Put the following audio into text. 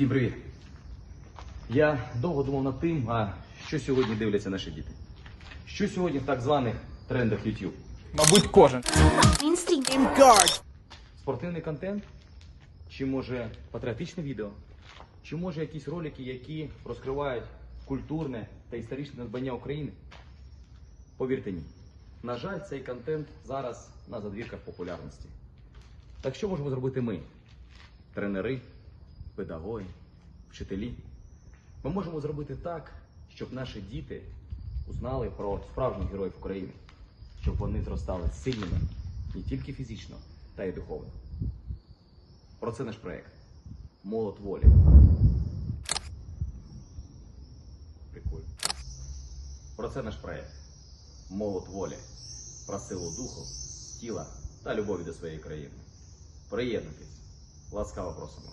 Всім привіт! Я довго думав над тим, а що сьогодні дивляться наші діти. Що сьогодні в так званих трендах YouTube? Мабуть, кожен. Спортивний контент? Чи може патріотичне відео? Чи може якісь ролики, які розкривають культурне та історичне надбання України? Повірте ні. На жаль, цей контент зараз на задвірках популярності. Так що можемо зробити ми? Тренери, педагоги, вчителі. Ми можемо зробити так, щоб наші діти узнали про справжніх героїв України, щоб вони зростали сильними не тільки фізично, та й духовно. Про це наш проект Молот волі. Прикольно. Про це наш проект Молот волі. Про силу духу, тіла та любові до своєї країни. Приєднуйтесь. Ласкаво просимо.